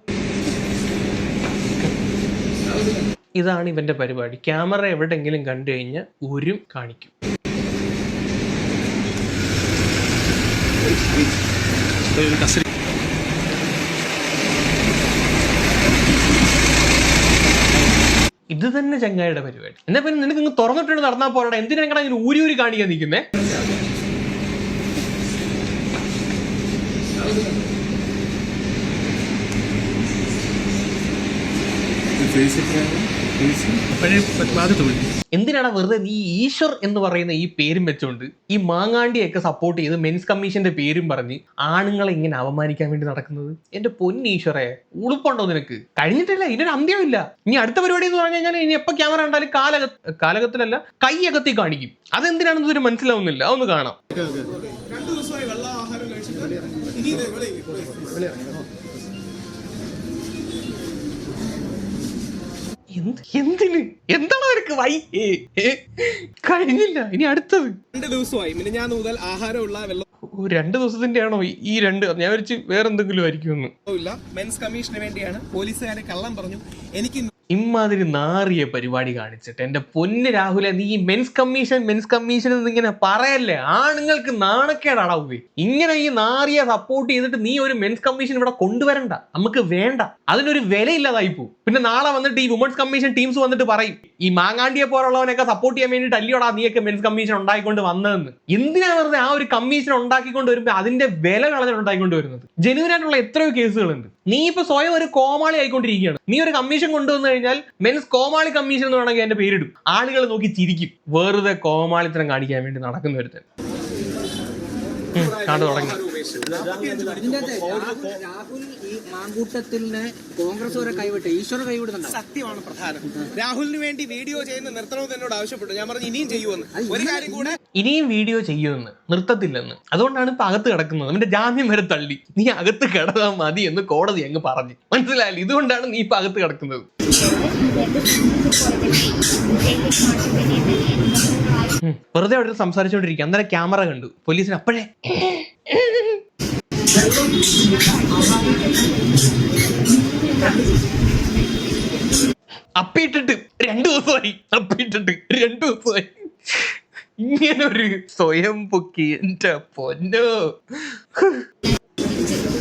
ഇതാണ് ഇവന്റെ പരിപാടി. ക്യാമറ എവിടെങ്കിലും കണ്ടു കഴിഞ്ഞാൽ ഒരു കാണിക്കും ഇത് തന്നെ ചങ്ങായിയുടെ പരിപാടി. എന്നാ പിന്നെ നിനക്ക് ഇങ്ങ് തുറന്നിട്ടുണ്ട് നടന്നാൽ പോരാടാ. എന്തിനാ ഇങ്ങനെ ഊരി ഊരി കാണിക്കാൻ നിൽക്കുന്നേ? എന്തിനാണ് വെറുതെ നീ ഈശ്വർ എന്ന് പറയുന്ന ഈ പേരും വെച്ചോണ്ട് ഈ മാങ്ങാണ്ടിയൊക്കെ സപ്പോർട്ട് ചെയ്ത് മെൻസ് കമ്മീഷന്റെ പേരും പറഞ്ഞ് ആണുങ്ങളെ ഇങ്ങനെ അപമാനിക്കാൻ വേണ്ടി നടക്കുന്നത്? എന്റെ പൊന്നീശ്വറെ ഉളുപ്പുണ്ടോ നിനക്ക്? കഴിഞ്ഞിട്ടില്ല ഇതിനൊരു അന്ത്യമില്ല ഇനി അടുത്ത പരിപാടി എന്ന് പറഞ്ഞു കഴിഞ്ഞാൽ ഇനി എപ്പോ ക്യാമറ കണ്ടാലും കാലക കാലകത്തിലല്ല കൈയകത്തി കാണിക്കും. അതെന്തിനാണെന്ന് ഇതൊരു മനസ്സിലാവുന്നില്ല. അതൊന്ന് കാണാം. രണ്ടു ദിവസമായി വെള്ള ആഹാരം കഴിച്ചിട്ട് എന്തിന് എന്താണ് അവർക്ക് വൈ? കഴിഞ്ഞില്ല ഇനി അടുത്തത്. രണ്ട് ദിവസമായി. പിന്നെ ഞാൻ മുതൽ ആഹാരമുള്ള ഓ, രണ്ട് ദിവസത്തിന്റെ ആണോ ഈ രണ്ട്? ഞാൻ വിളിച്ച് വേറെ എന്തെങ്കിലും ആയിരിക്കുമെന്ന് മെൻസ് കമ്മീഷന് വേണ്ടിയാണ്. പോലീസുകാരെ കള്ളം പറഞ്ഞു. എനിക്ക് ഇമാതിരി നാറിയ പരിപാടി കാണിച്ചിട്ട് എന്റെ പൊന്ന് രാഹുലെ നീ മെൻസ് കമ്മീഷൻ മെൻസ് കമ്മീഷൻ എന്ന് ഇങ്ങനെ പറയല്ലേ? ആണുങ്ങൾക്ക് നാണക്കേടാടാ ഉവേ ഇങ്ങനെ ഈ നാറിയെ സപ്പോർട്ട് ചെയ്തിട്ട് നീ ഒരു മെൻസ് കമ്മീഷൻ ഇവിടെ കൊണ്ടുവരണ്ട. നമുക്ക് വേണ്ട. അതിനൊരു വിലയില്ലാതായി പോകും പിന്നെ നാളെ വന്നിട്ട് ഈ വുമൻസ് കമ്മീഷൻ ടീംസ് വന്നിട്ട് പറയും ഈ മാങ്ങാണ്ടിയെ പോലുള്ളവനൊക്കെ സപ്പോർട്ട് ചെയ്യാൻ വേണ്ടിയിട്ട് അല്ലയോടാ നീയൊക്കെ മെൻസ് കമ്മീഷൻ ഉണ്ടായിക്കൊണ്ട് വന്നതെന്ന്? എന്തിനാണ് ആ ഒരു കമ്മീഷൻ ഉണ്ടാക്കിക്കൊണ്ട് വരുമ്പോൾ അതിന്റെ വില കളഞ്ഞിട്ട് ഉണ്ടാക്കിക്കൊണ്ട് വരുന്നത്. ജെനുവിൻ ആയിട്ടുള്ള എത്രയോ കേസുകളുണ്ട് നീ ഇപ്പൊ സ്വയം ഒരു കോമാളി ആയിക്കൊണ്ടിരിക്കുകയാണ്. നീ ഒരു കമ്മീഷൻ കൊണ്ടുവന്നു കഴിഞ്ഞാൽ മെൻസ് കോമാളി കമ്മീഷൻ എന്ന് വേണമെങ്കിൽ എന്റെ പേരിടും. ആളുകൾ നോക്കി ചിരിക്കും. വെറുതെ കോമാളിത്തരം കാണിക്കാൻ വേണ്ടി നടക്കുന്ന ഒരുത്തൻ കണ്ടു തുടങ്ങി. രാഹുൽ രാഹുൽ ഈ മാങ്കൂട്ടത്തിനെ കോൺഗ്രസ് വരെ കൈവിട്ട് ഈശ്വര കൈവിടുന്നുണ്ട്? സത്യമാണ് പ്രധാനം. രാഹുലിന് വേണ്ടി വീഡിയോ ചെയ്യുന്ന നിർത്തണമെന്ന് എന്നോട് ആവശ്യപ്പെട്ടു. ഞാൻ പറഞ്ഞു ഇനിയും ചെയ്യുമെന്ന്. ഒരു കാര്യം കൂടെ ഇനിയും വീഡിയോ ചെയ്യുമെന്ന് നിർത്തത്തില്ലെന്ന്. അതുകൊണ്ടാണ് ഇപ്പൊ അകത്ത് കിടക്കുന്നത്. അവന്റെ ജാമ്യം വരെ തള്ളി. നീ അകത്ത് കിടന്നാൽ മതി എന്ന് കോടതി അങ്ങ് പറഞ്ഞു. മനസ്സിലായില്ല? ഇതുകൊണ്ടാണ് നീ ഇപ്പൊ അകത്ത് കിടക്കുന്നത്. വെറുതെ അവിടെ സംസാരിച്ചുകൊണ്ടിരിക്കുക അന്നേരം ക്യാമറ കണ്ടു. പോലീസിന് അപ്പോഴേ അപ്പിയിട്ടിട്ട് രണ്ടു ദിവസമായി. അപ്പിട്ടിട്ട് രണ്ടു ദിവസമായി. ഇങ്ങനെ ഒരു സ്വയം പൊക്കി എന്റെ പൊന്നോ.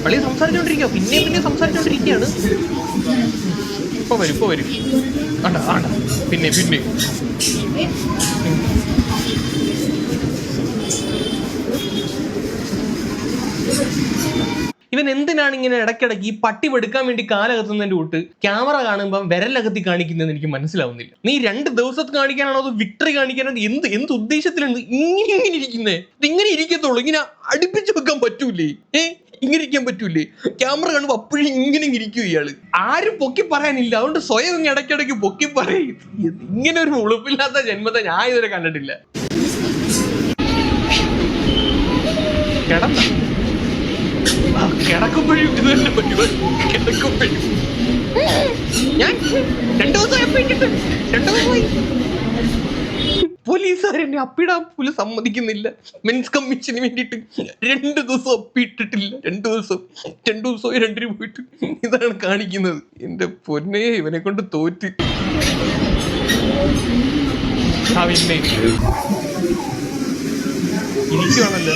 പള്ളി സംസാരിച്ചോണ്ടിരിക്കുക പിന്നെ പിന്നെ സംസാരിച്ചോണ്ടിരിക്കുകയാണ് ഇപ്പൊ വരും ഇപ്പൊ വരും. ആണ്ട ആണ്ട പിന്നെ പിന്നെ. ഇവൻ എന്തിനാണ് ഇങ്ങനെ ഇടയ്ക്കിടയ്ക്ക് ഈ പട്ടി വെടുക്കാൻ വേണ്ടി കാലകത്തുന്നതിന്റെ കൂട്ട് ക്യാമറ കാണുമ്പോൾ വിരലകത്തി കാണിക്കുന്നതെന്ന് എനിക്ക് മനസ്സിലാവുന്നില്ല. നീ രണ്ട് ദിവസത്ത് കാണിക്കാനാണോ അത് വിക്ടറി കാണിക്കാനോ എന്ത് എന്ത് ഉദ്ദേശത്തിലുണ്ട്? ഇങ്ങനെ ഇങ്ങനെ ഇരിക്കുന്നേ. ഇങ്ങനെ ഇരിക്കത്തുള്ളൂ. ഇങ്ങനെ അടുപ്പിച്ചു വെക്കാൻ പറ്റൂലേ? ഏ? ഇങ്ങനെ ഇരിക്കാൻ പറ്റൂലേ? ക്യാമറ കാണുമ്പോൾ അപ്പോഴും ഇങ്ങനെ ഇരിക്കും ഇയാൾ. ആരും പൊക്കി പറയാനില്ല. അതുകൊണ്ട് സ്വയം ഇങ്ങനെ ഇടയ്ക്കിടയ്ക്ക് പൊക്കി പറയും. ഇങ്ങനെ ഒരു ഉളുപ്പില്ലാത്ത ജന്മത്തെ ഞാൻ ഇതുവരെ കണ്ടിട്ടില്ല. കിടന്ന? കിടക്കുമ്പോഴും ഇത് തന്നെ കിടക്കുമ്പോഴും. ഞാൻ രണ്ടു ദിവസം അപ്പിട്ടിട്ട് രണ്ടു അപ്പിടാൻ പോലും സമ്മതിക്കുന്നില്ല. മെൻസ് കമ്മീഷന് വേണ്ടിയിട്ട് രണ്ട് ദിവസം അപ്പിട്ടിട്ടില്ല രണ്ടു ദിവസം രണ്ടു ദിവസമായി രണ്ടിന് പോയിട്ട് ഇതാണ് കാണിക്കുന്നത്. എന്റെ പൊന്നെ ഇവനെ കൊണ്ട് തോറ്റ്. ഇരിക്കുവാണല്ലോ.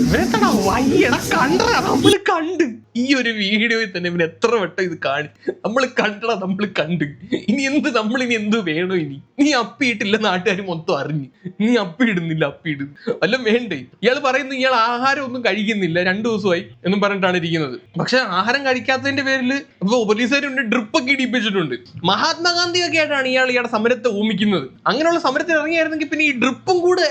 ഇവനെത്തടാ വയ്യട കണ്ടടാ നമ്മൾ കണ്ട്. ഈ ഒരു വീഡിയോയിൽ തന്നെ ഇവൻ എത്ര വട്ടം ഇത് കാണി നമ്മൾ കണ്ടടാ നമ്മൾ കണ്ട്. ഇനി എന്ത് നമ്മൾ ഇനി എന്ത് വേണോ ഇനി? നീ അപ്പിയിട്ടില്ല നാട്ടുകാർ മൊത്തം അറിഞ്ഞു. നീ അപ്പിയിടുന്നില്ല അപ്പിയിടുന്നു അല്ല വേണ്ടേ? ഇയാൾ പറയുന്നു ഇയാൾ ആഹാരം ഒന്നും കഴിക്കുന്നില്ല രണ്ടു ദിവസമായി എന്നും പറഞ്ഞിട്ടാണ് ഇരിക്കുന്നത്. പക്ഷെ ആഹാരം കഴിക്കാത്തതിന്റെ പേരിൽ ഇപ്പൊ പോലീസുകാരുണ്ട് ഡ്രിപ്പ് ഒക്കെ ഇടിപ്പിച്ചിട്ടുണ്ട്. മഹാത്മാഗാന്ധി ഒക്കെ ആയിട്ടാണ് ഇയാൾ ഇയാളുടെ സമരത്തെ ഊമിക്കുന്നത്. അങ്ങനെയുള്ള സമരത്തിൽ ഇറങ്ങിയായിരുന്നെങ്കിൽ പിന്നെ ഈ ഡ്രിപ്പും കൂടെ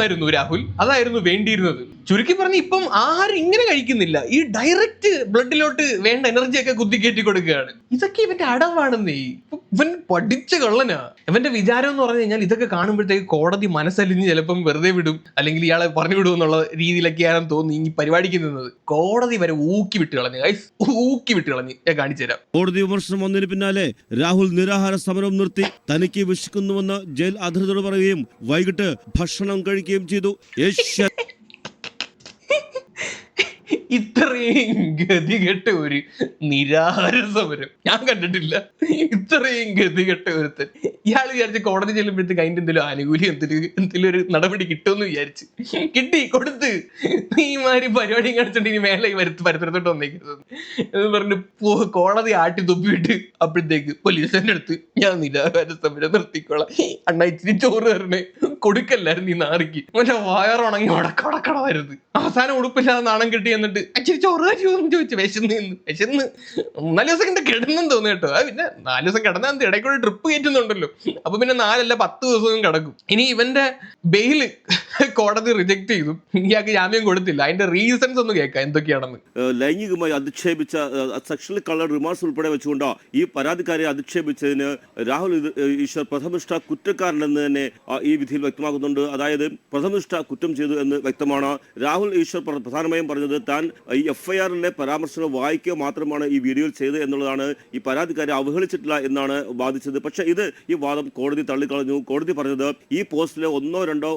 നിഷേധിക്കണമായിരുന്നു രാഹുൽ. അതായിരുന്നു വേണ്ടിയിരുന്നത്. ചുരുക്കി പറഞ്ഞ ഇപ്പം ആഹാരം ഇങ്ങനെ കഴിക്കുന്നില്ല. ഈ ഡയറക്റ്റ് ബ്ലഡിലോട്ട് വേണ്ട എനർജി ഒക്കെ കുത്തിക്കയറ്റി കൊടുക്കുകയാണ്. ഇതൊക്കെ ഇവന്റെ അടവാണെന്നേ. ഇവൻ പഠിച്ച കള്ളനാ. ഇവന്റെ വിചാരം എന്ന് പറഞ്ഞു കഴിഞ്ഞാൽ ഇതൊക്കെ കാണുമ്പോഴത്തേക്ക് കോടതി മനസ്സലിഞ്ഞ് ചിലപ്പം വെറുതെ വിടും. അല്ലെങ്കിൽ ഇയാളെ പറഞ്ഞു വിടും എന്നുള്ള രീതിയിലൊക്കെയാണ് തോന്നി ഈ പരിപാടിക്ക് നിന്നത്. കോടതി വരെ ഊക്കി വിട്ട് കളഞ്ഞു. ഗൈസ് ഊക്കി വിട്ട് കളഞ്ഞ്. ഞാൻ കാണിച്ചു തരാം. കോടതി വിമർശനം വന്നതിന് പിന്നാലെ രാഹുൽ നിരാഹാര സമരം നിർത്തി. തനിക്ക് വിശക്കുന്നുവെന്ന് ജയിൽ അധികൃതർ പറയുകയും വൈകിട്ട് ഭക്ഷണം കഴിക്കുകയും ചെയ്തു. ഇത്രയും ഗതികെട്ട ഒരു നിരാഹാര സമരം. ഞാൻ കണ്ടിട്ടില്ല. ഇത്രയും ഗതികെട്ട ഒരുത്തൻ. ഇയാൾ വിചാരിച്ച് കോടതി ചെല്ലുമ്പോഴത്തേക്ക് അതിന്റെ എന്തെങ്കിലും ആനുകൂല്യം എന്തെങ്കിലും എന്തെങ്കിലും ഒരു നടപടി കിട്ടുമെന്ന് വിചാരിച്ച്. കിട്ടി കൊടുത്ത്. ഈ മാതിരി പരിപാടി കാണിച്ചിട്ട് ഇനി മേലെ വരുത്ത് പരത്തരത്തോട്ട് വന്നേക്കരുത് എന്ന് പറഞ്ഞ് പോ- കോടതി ആട്ടി തുപ്പിയിട്ട് അപ്പോഴത്തേക്ക് പോലീസിന്റെ അടുത്ത് ഞാൻ നിരാഹാര സമരം നിർത്തിക്കോളാം. അണ്ണ ഇച്ചിരി ചോറ് തരണേ. കൊടുക്കല്ലായിരുന്നു ഈ നാറിക്ക്. മറ്റേ വയറുണങ്ങി ഉടക്കടക്കടമായിരുന്നു അവസാനം ഉടുപ്പില്ലാതെ നാണം കിട്ടി എന്നിട്ട് അച്ചിരി ചോറ് തരുമോ എന്ന് ചോദിച്ചു വിശന്ന് നിന്ന് വിശന്ന് നാല് ദിവസം കണ്ട് കിടന്നെന്ന് തോന്നുന്നു കേട്ടോ. അത് പിന്നെ നാല് ദിവസം കിടന്നാൽ ഇടയ്ക്കൂടെ ട്രിപ്പ് കയറ്റുന്നുണ്ടല്ലോ. അപ്പൊ പിന്നെ നാലല്ല പത്ത് ദിവസവും കിടക്കും. ഇനി ഇവന്റെ ബെയിൽ കോടതി റിജക്ട് ചെയ്തു. ഇയാൾക്ക് ജാമ്യം കൊടുത്തില്ല. അതിന്റെ റീസൺസ് ഒന്ന് കേൾക്കാം എന്തൊക്കെയാണെന്ന്. ലൈംഗികമായി അധിക്ഷേപിച്ച സെക്ഷൽ കളർ റിമാർക്സ് ഉൾപ്പെടെ വെച്ചുകൊണ്ട് ഈ പരാതിക്കാരെ അധിക്ഷേപിച്ചതിന് രാഹുൽ ഈശ്വർ പ്രഥമനിഷ്ഠ കുറ്റക്കാരനെന്ന് തന്നെ ഈ വിധിയിൽ വ്യക്തമാക്കുന്നുണ്ട്. അതായത് പ്രഥമനിഷ്ഠ കുറ്റം ചെയ്തു എന്ന് വ്യക്തമാണ്. രാഹുൽ ഈശ്വർ പ്ര- പ്രധാനമായും പറഞ്ഞത് താൻ ഈ എഫ് ഐ ആറിലെ പരാമർശങ്ങൾ വായിക്കുക മാത്രമാണ് ഈ വീഡിയോയിൽ ചെയ്തത് എന്നുള്ളതാണ് ഈ പരാതിക്കാരെ അവഹേളിച്ചിട്ടില്ല എന്നാണ് വാദിച്ചത്. പക്ഷേ ഇത് ഈ വാദം കോടതി തള്ളിക്കളഞ്ഞു. കോടതി പറഞ്ഞത് ഈ പോസ്റ്റിലെ ഒന്നോ രണ്ടോ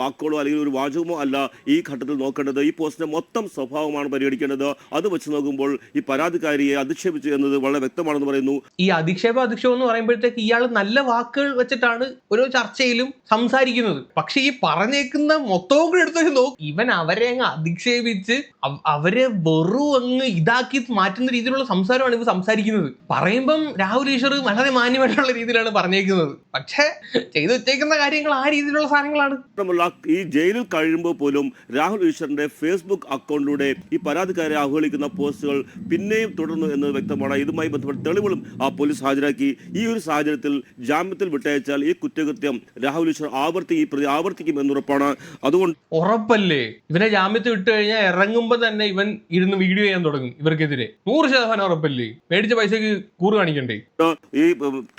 വാക്കുകളോ അല്ലെങ്കിൽ ഒരു വാചകമോ അല്ല ഈ ഘട്ടത്തിൽ നോക്കേണ്ടത്. ഈ പോസ്റ്റിന്റെ മൊത്തം സ്വഭാവമാണ് പരിഗണിക്കേണ്ടത്. അത് വെച്ച് നോക്കുമ്പോൾ ഈ പരാതിക്കാരിയെ അധിക്ഷേപിച്ചു എന്നത് വളരെ വ്യക്തമാണെന്ന് പറയുന്നു. ഈ അധിക്ഷേപ അധിക്ഷേപം എന്ന് പറയുമ്പോഴത്തേക്ക് ഇയാൾ നല്ല വാക്കുകൾ വെച്ചിട്ടാണ് ഓരോ ചർച്ചയിലും സംസാരിക്കുന്നത്. പക്ഷെ ഈ പറഞ്ഞേക്കുന്ന മൊത്തവും എടുത്തു നോക്കും. ഇവൻ അവരെ അങ്ങ് അധിക്ഷേപിച്ച് അവരെ വെറും അങ്ങ് ഇതാക്കി മാറ്റുന്ന രീതിയിലുള്ള സംസാരമാണ് ഇവർ സംസാരിക്കുന്നത്. പറയുമ്പം രാഹുൽ ഈശ്വർ വളരെ മാന്യമായിട്ടുള്ള രീതിയിലാണ് പറഞ്ഞേക്കുന്നത്. പക്ഷേ ചെയ്തു വെച്ചേക്കുന്ന കാര്യങ്ങൾ ആ രീതിയിലുള്ള സാധനങ്ങളാണ്. ഈ ജയിലിൽ കഴിയുമ്പോൾ പോലും രാഹുൽ ഈശ്വറിന്റെ ഫേസ്ബുക്ക് അക്കൗണ്ടിലൂടെ ഈ പരാതിക്കാരെ അവഹേളിക്കുന്ന പോസ്റ്റുകൾ പിന്നെയും തുടർന്നു എന്നത് വ്യക്തമാണ്. ഇതുമായി ബന്ധപ്പെട്ട തെളിവുകളും ആ പോലീസ് ഹാജരാക്കി. ഈ ഒരു സാഹചര്യത്തിൽ ജാമ്യത്തിൽ വിട്ടയച്ചാൽ ഈ കുറ്റകൃത്യം രാഹുൽ ഈശ്വർ ആവർത്തി ഈ പ്രതി ആവർത്തിക്കും എന്നുറപ്പാണ്. അതുകൊണ്ട് ഉറപ്പല്ലേ? ഇവനെ ജാമ്യത്തിൽ വിട്ടു കഴിഞ്ഞാൽ ഇറങ്ങുമ്പോൾ തന്നെ ഇവൻ ഇരുന്ന് വീഡിയോ ചെയ്യാൻ തുടങ്ങും ഇവർക്കെതിരെ. നൂറ് ശതമാനം ഉറപ്പല്ലേ? മേടിച്ച പൈസക്ക് കൂറ് കാണിക്കണ്ടേ? ഈ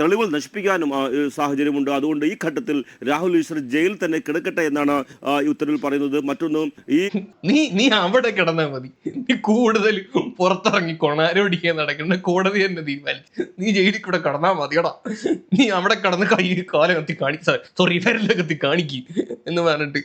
തെളിവുകൾ നശിപ്പിക്കാനും സാഹചര്യമുണ്ട്. അതുകൊണ്ട് ഈ ഘട്ടത്തിൽ രാഹുൽ ഈശ്വർ ജയിലിൽ തന്നെ കിടക്കട്ടെ എന്നാണ് ഈ ഉത്തരവിൽ പറയുന്നത്. മറ്റൊന്ന് ഈ നീ നീ അവിടെ കിടന്നാൽ മതി. നീ കൂടുതൽ പുറത്തിറങ്ങി കൊണാരോടിക്കാൻ നടക്കുന്ന കോടതി തന്നെ തീരുമാനിച്ചു നീ ജയിലിൽ കൂടെ കടന്നാ മതിയടാ. നീ അവിടെ കടന്ന് കൈ കാലം കത്തി കാണി സോറി വിരലിൽ കത്തി കാണിക്കും എന്ന് പറഞ്ഞിട്ട്.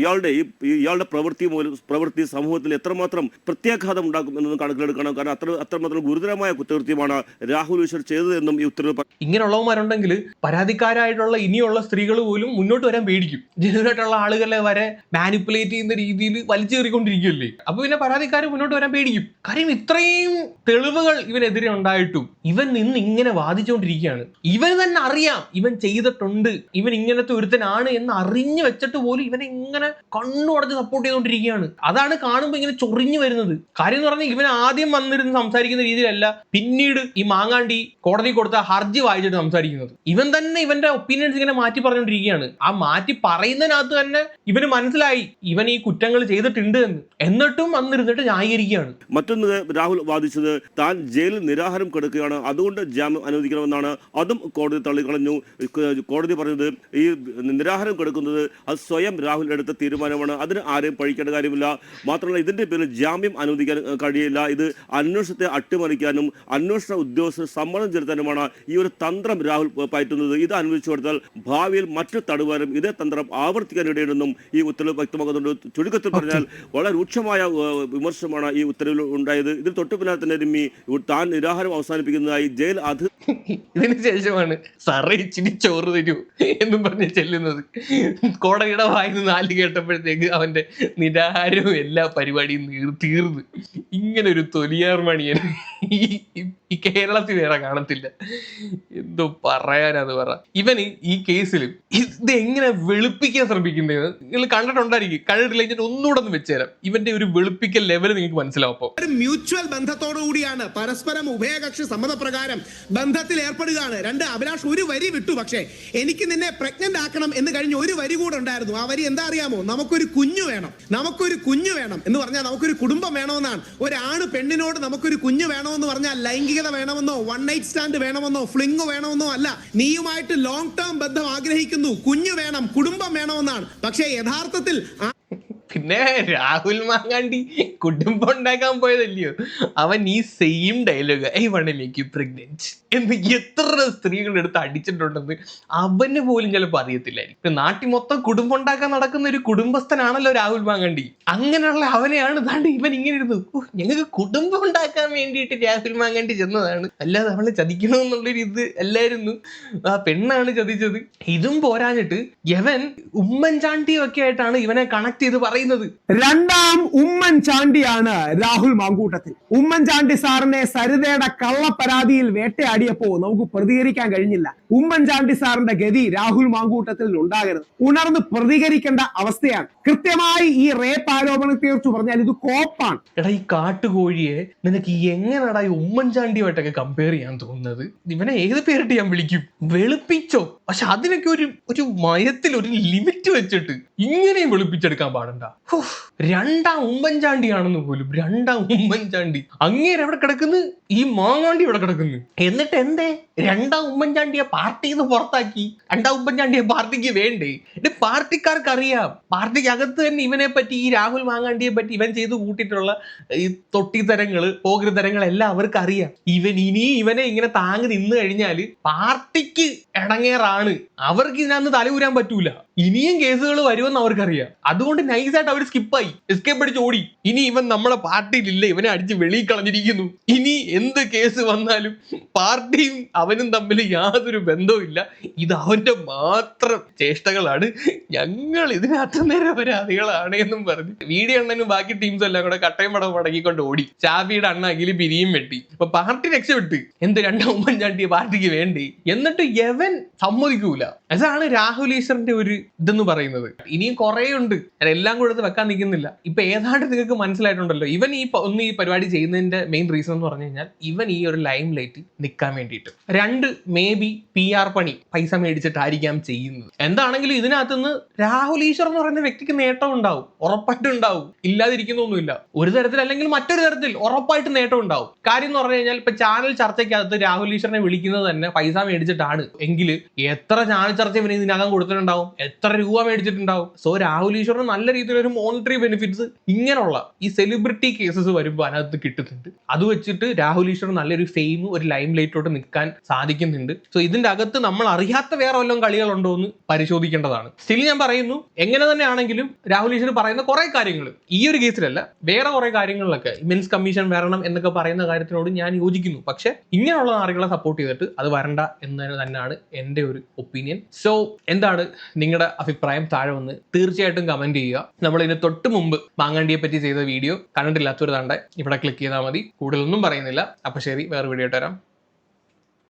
ഇയാളുടെ ഇയാളുടെ പ്രവൃത്തി മൂലം പ്രവൃത്തി സമൂഹത്തിൽ എത്രമാത്രം പ്രത്യാഘാതം ഉണ്ടാക്കും എന്നതും കണക്കിലെടുക്കണം. കാരണം അത്ര അത്രമാത്രം ഗുരുതരമായ കുറ്റകൃത്യമാണ് രാഹുൽ ഈശ്വർ ചെയ്തതെന്നും ഈ ഉത്തരവ് ഇങ്ങനെയുള്ളവന്മാരുണ്ടെങ്കിൽ പരാതിക്കാരായിട്ടുള്ള ഇനിയുള്ള സ്ത്രീകൾ പോലും മുന്നോട്ട് വരാൻ പേടിക്കും. ജനുവനായിട്ടുള്ള ആളുകളെ വരെ മാനിപ്പുലേറ്റ് ചെയ്യുന്ന രീതിയിൽ വലിച്ചേറിക്കൊണ്ടിരിക്കുകയല്ലേ? അപ്പൊ പിന്നെ പരാതിക്കാർ മുന്നോട്ട് വരാൻ പേടിക്കും. കാര്യം ഇത്രയും തെളിവുകൾ ഇവനെതിരെ ഉണ്ടായിട്ടും ഇവൻ നിന്ന് ഇങ്ങനെ വാദിച്ചുകൊണ്ടിരിക്കുകയാണ്. ഇവൻ തന്നെ അറിയാം ഇവൻ ചെയ്തിട്ടുണ്ട്. ഇവൻ ഇങ്ങനത്തെ ഒരുത്തനാണ് എന്ന് അറിഞ്ഞു വെച്ചിട്ട് പോലും ഇവനെ ഇങ്ങനെ കണ്ണുടച്ച് സപ്പോർട്ട് ചെയ്തുകൊണ്ടിരിക്കുകയാണ്. അതാണ് കാണുമ്പോൾ ഇങ്ങനെ ചൊറിഞ്ഞു വരുന്നത്. കാര്യം എന്ന് പറഞ്ഞാൽ ഇവൻ ആദ്യം വന്നിരുന്ന് സംസാരിക്കുന്ന രീതിയിലല്ല പിന്നീട് ഈ മാങ്ങാണ്ടി കോടതി കൊടുത്ത ഹർജി വായിച്ചിട്ട് സംസാരിക്കുന്നത്. ഇവൻ തന്നെ ഇവന്റെ ഒപ്പീനിയൻസ് ഇങ്ങനെ മാറ്റി പറഞ്ഞുകൊണ്ടിരിക്കുകയാണ് ആ മാറ്റി പറയുന്നതിനകത്ത് തന്നെ ഇവന് മനസ്സിലായി ഇവൻ ഈ കുറ്റങ്ങൾ ചെയ്തിട്ടുണ്ട് എന്ന്. എന്നിട്ടും വന്നിരുന്നിട്ട് ന്യായീകരിക്കുകയാണ്. മറ്റൊന്ന് രാഹുൽ വാദിച്ചത് താൻ ജയിലിൽ നിരാഹാരം കിടക്കുകയാണ് അതുകൊണ്ട് ജാമ്യം അനുവദിക്കണമെന്നാണ്. അതും കോടതി തള്ളിക്കളഞ്ഞു. കോടതി പറഞ്ഞത് ഈ നിരാഹാരം കിടക്കുന്നത് അത് സ്വയം രാഹുൽ എടുത്ത തീരുമാനമാണ്. അതിന് ആരെയും പഴിക്കേണ്ട കാര്യമില്ല. മാത്രമല്ല ഇതിന്റെ പേരിൽ ജാമ്യം അനുവദിക്കാൻ കഴിയില്ല. ഇത് അന്വേഷണത്തെ അട്ടിമറിക്കാനും അന്വേഷണ ഉദ്യോഗസ്ഥർ സമ്മർദ്ദം ചെലുത്താനുമാണ് ഈ ഒരു തന്ത്രം രാഹുൽ പയറ്റുന്നത്. ഇത് അനുവദിച്ചു കൊടുത്താൽ ഭാവിയിൽ മറ്റു തടവുകാരും ഇതേ തന്ത്രം ആവർത്തിക്കാൻ ഈ ഉത്തരവ് വ്യക്തമാക്കുന്നുണ്ട്. ചുരുക്കത്തിൽ പറഞ്ഞാൽ വളരെ രൂക്ഷമായ വിമർശമാണ് വിമർശനമാണ് ഈ ഉത്തരവിൽ ഉണ്ടായത്. ഇതിൽ തൊട്ടു പിന്നാലെ തന്നെ രമ്മി താൻ നിരാഹാരം അവസാനിപ്പിക്കുന്നതായി ജയിൽ അത് *laughs* ഇതിന് ശേഷമാണ് സാറേ ഇച്ചിരി ചോറ് തരൂ എന്നും പറഞ്ഞ് ചെല്ലുന്നത്. കോടതിയുടെ വായിന്ന് നാല് കേട്ടപ്പോഴത്തേക്ക് അവന്റെ നിരാഹാരവും എല്ലാ പരിപാടിയും തീർന്ന്. ഇങ്ങനെ ഒരു തൊലിയാർ മണിയൻ ഈ കേരളത്തിൽ വേറെ കാണത്തില്ല. എന്തോ പറയാനത് പറ. ഇവന് ഈ കേസിൽ ഇത് എങ്ങനെ വെളുപ്പിക്കാൻ ശ്രമിക്കുന്നത് നിങ്ങൾ കണ്ടിട്ടുണ്ടായിരിക്കും. കണ്ടിട്ടില്ലെങ്കിൽ ഞാൻ ഒന്നുകൂടെ ഒന്ന് വെച്ചുതരാം. ഇവന്റെ ഒരു വെളുപ്പിക്കൽ ലെവൽ നിങ്ങൾക്ക് മനസ്സിലാവും ഒരു മ്യൂച്വൽ ബന്ധത്തോടു കൂടിയാണ് പരസ്പരം ഉഭയകക്ഷി സമ്മതപ്രകാരം ബന്ധത്തിൽ ഏർപ്പെടുകയാണ്. രണ്ട് അഭിലാഷ് ഒരു വരി വിട്ടു. പക്ഷേ എനിക്ക് നിന്നെ പ്രഗ്നന്റ് ആക്കണം എന്ന് കഴിഞ്ഞ് ഒരു വരി കൂടെ ഉണ്ടായിരുന്നു. ആ വരി എന്താ അറിയാമോ? നമുക്കൊരു കുഞ്ഞു വേണം. നമുക്കൊരു കുഞ്ഞു വേണം എന്ന് പറഞ്ഞാൽ നമുക്കൊരു കുടുംബം വേണമെന്നാണ്. ഒരാണ് പെണ്ണിനോട് നമുക്കൊരു കുഞ്ഞ് വേണമെന്ന് പറഞ്ഞാൽ ലൈംഗികത വേണമെന്നോ വൺ നൈറ്റ് സ്റ്റാൻഡ് വേണമെന്നോ ഫ്ലിങ് വേണമെന്നോ അല്ല. നീയുമായിട്ട് ലോങ് ടേം ബന്ധം ആഗ്രഹിക്കുന്നു. കുഞ്ഞ് വേണം കുടുംബം വേണമെന്നാണ്. പക്ഷേ യഥാർത്ഥത്തിൽ ആ പിന്നെ രാഹുൽ മാങ്ങാണ്ടി കുടുംബം ഉണ്ടാക്കാൻ പോയതല്ലയോ? അവൻ ഈ same dialogue I won make pregnant എന്ന് എത്ര സ്ത്രീകളുടെ അടുത്ത് അടിച്ചിട്ടുണ്ടെന്ന് അവന് പോലും ചിലപ്പോൾ അറിയത്തില്ലായിരിക്കും. നാട്ടിൽ മൊത്തം കുടുംബം ഉണ്ടാക്കാൻ നടക്കുന്ന ഒരു കുടുംബസ്ഥനാണല്ലോ രാഹുൽ മാങ്ങാണ്ടി. അങ്ങനെയുള്ള അവനെയാണ് ഇതാണ്ട് ഇവൻ ഇങ്ങനെ ഇരുന്നു "ഉഹ്, ഞങ്ങൾക്ക് കുടുംബം ഉണ്ടാക്കാൻ വേണ്ടിയിട്ട് രാഹുൽ മാങ്ങാണ്ടി ചെന്നതാണ്. അല്ലാതെ അവളെ ചതിക്കണമെന്നുള്ളൊരു ഇത് അല്ലായിരുന്നു. ആ പെണ്ണാണ് ചതിച്ചത്. ഇതും പോരാഞ്ഞിട്ട് യവൻ ഉമ്മൻചാണ്ടിയും ഒക്കെ ആയിട്ടാണ് ഇവനെ കണക്ട് ചെയ്ത് പറയുന്നത്. രണ്ടാം ഉമ്മൻചാണ്ടിയാണ് രാഹുൽ മാങ്കൂട്ടത്തിൽ. ഉമ്മൻ ചാണ്ടി സാറിനെ സരിതയുടെ കള്ളപ്പരാതിയിൽ വേട്ടയാടിയപ്പോ നമുക്ക് പ്രതികരിക്കാൻ കഴിഞ്ഞില്ല. ഉമ്മൻ ചാണ്ടി സാറിന്റെ ഗതി രാഹുൽ മാങ്കൂട്ടത്തിൽ ഉണ്ടാകരുത്. ഉണർന്ന് പ്രതികരിക്കേണ്ട അവസ്ഥയാണ്. കൃത്യമായി ഈ റേപ്പ് ആരോപണത്തെ കുറിച്ച് പറഞ്ഞാൽ ഇത് കോപ്പാണ്. എടാ ഈ കാട്ടുകോഴിയെ നിനക്ക് എങ്ങനെടാ ഈ ഉമ്മൻചാണ്ടിയുമായിട്ടൊക്കെ കമ്പയർ ചെയ്യാൻ തോന്നുന്നത്? ഇവനെ ഏത് പേരിട്ട് ഞാൻ വിളിക്കും? വെളുപ്പിച്ചോ? പക്ഷെ അതിനൊക്കെ ഒരു ഒരു മയത്തിൽ ഒരു ലിമിറ്റ് വെച്ചിട്ട് ഇങ്ങനെയും വെളുപ്പിച്ചെടുക്കാൻ പാടണ്ട? രണ്ടാം ഉമ്മൻചാണ്ടിയാണെന്ന് പോലും രണ്ടാം ഉമ്മൻചാണ്ടി. അങ്ങേരെ എവിടെ കിടക്കുന്നു? ഈ മാങ്ങാണ്ടി ഇവിടെ കിടക്കുന്നു. എന്നിട്ട് എന്തേ രണ്ടാം ഉമ്മൻചാണ്ടിയെ പാർട്ടിയിൽ നിന്ന് പുറത്താക്കി. രണ്ടാം ഉമ്മൻചാണ്ടിയെ പാർട്ടിക്ക് വേണ്ടേ? ഇത് പാർട്ടിക്കാർക്ക് അറിയാം പാർട്ടിക്ക് അകത്ത് തന്നെ ഇവനെ പറ്റി ഈ രാഹുൽ മാങ്ങാണ്ടിയെ പറ്റി ഇവൻ ചെയ്ത് കൂട്ടിയിട്ടുള്ള ഈ തൊട്ടിത്തരങ്ങൾ പോകൃതരങ്ങൾ എല്ലാം അവർക്ക് അറിയാം ഇവൻ ഇനി ഇവനെ ഇങ്ങനെ താങ്ങി നിന്ന് കഴിഞ്ഞാൽ പാർട്ടിക്ക് ഇടങ്ങേറാണ്. അവർക്ക് ഇതിനകത്ത് തലയൂരാൻ പറ്റൂല. ഇനിയും കേസുകൾ വരുമെന്ന് അവർക്കറിയാം. അതുകൊണ്ട് നൈസായിട്ട് അവർ സ്കിപ്പായി. എസ്കേപ്പ് അടിച്ച് ഓടി. ഇനി ഇവൻ നമ്മളെ പാർട്ടിയിലില്ല. ഇവനെ അടിച്ച് വെളിയിൽ കളഞ്ഞിരിക്കുന്നു. ഇനി എന്ത് കേസ് വന്നാലും പാർട്ടിയും അവനും തമ്മിൽ യാതൊരു ബന്ധവുമില്ല ഇത് അവന്റെ മാത്രം ചേഷ്ടകളാണ്. ഞങ്ങൾ ഇതിന് ഇതിനകത്ത് നിരപരാധികളാണ് എന്നും പറഞ്ഞു. വീഡിയോ അണ്ണനും ബാക്കി ടീംസ് എല്ലാം കൂടെ കട്ടയും പടം മടക്കിക്കൊണ്ട് ഓടി. ചാവിയുടെ അണ്ണ അഖിൽ പിരിയും വെട്ടി. അപ്പൊ പാർട്ടി രക്ഷപ്പെട്ട്. എന്ത് രണ്ടാം ഉമ്മൻചാണ്ടിയെ പാർട്ടിക്ക് വേണ്ടി? എന്നിട്ട് യവൻ സമ്മതിക്കൂല. അതാണ് രാഹുൽ ഈശ്വറിന്റെ ഒരു ഇതെന്ന് പറയുന്നത്. ഇനിയും കുറേ ഉണ്ട്. എല്ലാം കൂടെ വെക്കാൻ നിൽക്കുന്നില്ല. ഇപ്പൊ ഏതാണ്ട് നിങ്ങൾക്ക് മനസ്സിലായിട്ടുണ്ടല്ലോ ഇവൻ ഈ ഒന്ന് ഈ പരിപാടി ചെയ്യുന്നതിന്റെ മെയിൻ റീസൺ എന്ന് പറഞ്ഞു കഴിഞ്ഞാൽ ഇവൻ ഈ ഒരു ലൈം ലൈറ്റ് നിൽക്കാൻ വേണ്ടിയിട്ട്. രണ്ട് മേ ബി പി ആർ പണി പൈസ മേടിച്ചിട്ടായിരിക്കാം ചെയ്യുന്നത്. എന്താണെങ്കിലും ഇതിനകത്തുനിന്ന് രാഹുൽ ഈശ്വർ എന്ന് പറയുന്ന വ്യക്തിക്ക് നേട്ടം ഉണ്ടാവും ഉറപ്പായിട്ടും ഉണ്ടാവും. ഇല്ലാതിരിക്കുന്നൊന്നുമില്ല. ഒരു തരത്തിൽ അല്ലെങ്കിൽ മറ്റൊരു തരത്തിൽ ഉറപ്പായിട്ട് നേട്ടം ഉണ്ടാവും. കാര്യം എന്ന് പറഞ്ഞു കഴിഞ്ഞാൽ ഇപ്പൊ ചാനൽ ചർച്ചയ്ക്കകത്ത് രാഹുൽ ഈശ്വറിനെ വിളിക്കുന്നത് തന്നെ പൈസ മേടിച്ചിട്ടാണ്. എങ്കിൽ എത്ര ചാനൽ ചർച്ച ഇവന് ഇതിനകം കൊടുത്തിട്ടുണ്ടാവും? എത്ര രൂപ മേടിച്ചിട്ടുണ്ടാവും? സോ രാഹുൽ ഈശ്വറിന് നല്ല രീതിയിൽ ഒരു മോണിറ്ററി ബെനിഫിറ്റ്സ് ഇങ്ങനെയുള്ള ഈ സെലിബ്രിറ്റി കേസസ് വരുമ്പോൾ അതിനകത്ത് കിട്ടുന്നുണ്ട്. അത് വെച്ചിട്ട് രാഹുൽ ഈശ്വർ നല്ലൊരു ഫെയിം ഒരു ലൈം ലൈറ്റോട്ട് നിൽക്കാൻ സാധിക്കുന്നുണ്ട്. സോ ഇതിന്റെ അകത്ത് നമ്മൾ അറിയാത്ത വേറെ വല്ലതും കളികളുണ്ടോ എന്ന് പരിശോധിക്കേണ്ടതാണ്. സ്റ്റിൽ ഞാൻ പറയുന്നു എങ്ങനെ തന്നെ ആണെങ്കിലും രാഹുൽ ഈശ്വർ പറയുന്ന കുറെ കാര്യങ്ങൾ. ഈ ഒരു കേസിലല്ല വേറെ കുറെ കാര്യങ്ങളിലൊക്കെ മെൻസ് കമ്മീഷൻ വരണം എന്നൊക്കെ പറയുന്ന കാര്യത്തിനോട് ഞാൻ യോജിക്കുന്നു. പക്ഷെ ഇങ്ങനെയുള്ള നാറികളെ സപ്പോർട്ട് ചെയ്തിട്ട് അത് വരണ്ട എന്ന് തന്നെയാണ് എന്റെ ഒരു ഒപ്പീനിയൻ സോ എന്താണ് നിങ്ങളുടെ അഭിപ്രായം? താഴെ വന്ന് തീർച്ചയായിട്ടും കമന്റ് ചെയ്യുക. നമ്മൾ ഇതിന് തൊട്ട് മുമ്പ് മാങ്ങാണ്ടിയെ പറ്റി ചെയ്ത വീഡിയോ കണ്ടിട്ടില്ലാത്തവർ താണ്ടെ ഇവിടെ ക്ലിക്ക് ചെയ്താൽ മതി. കൂടുതലൊന്നും പറയുന്നില്ല. അപ്പൊ ശരി വേറെ വീഡിയോ വരാം.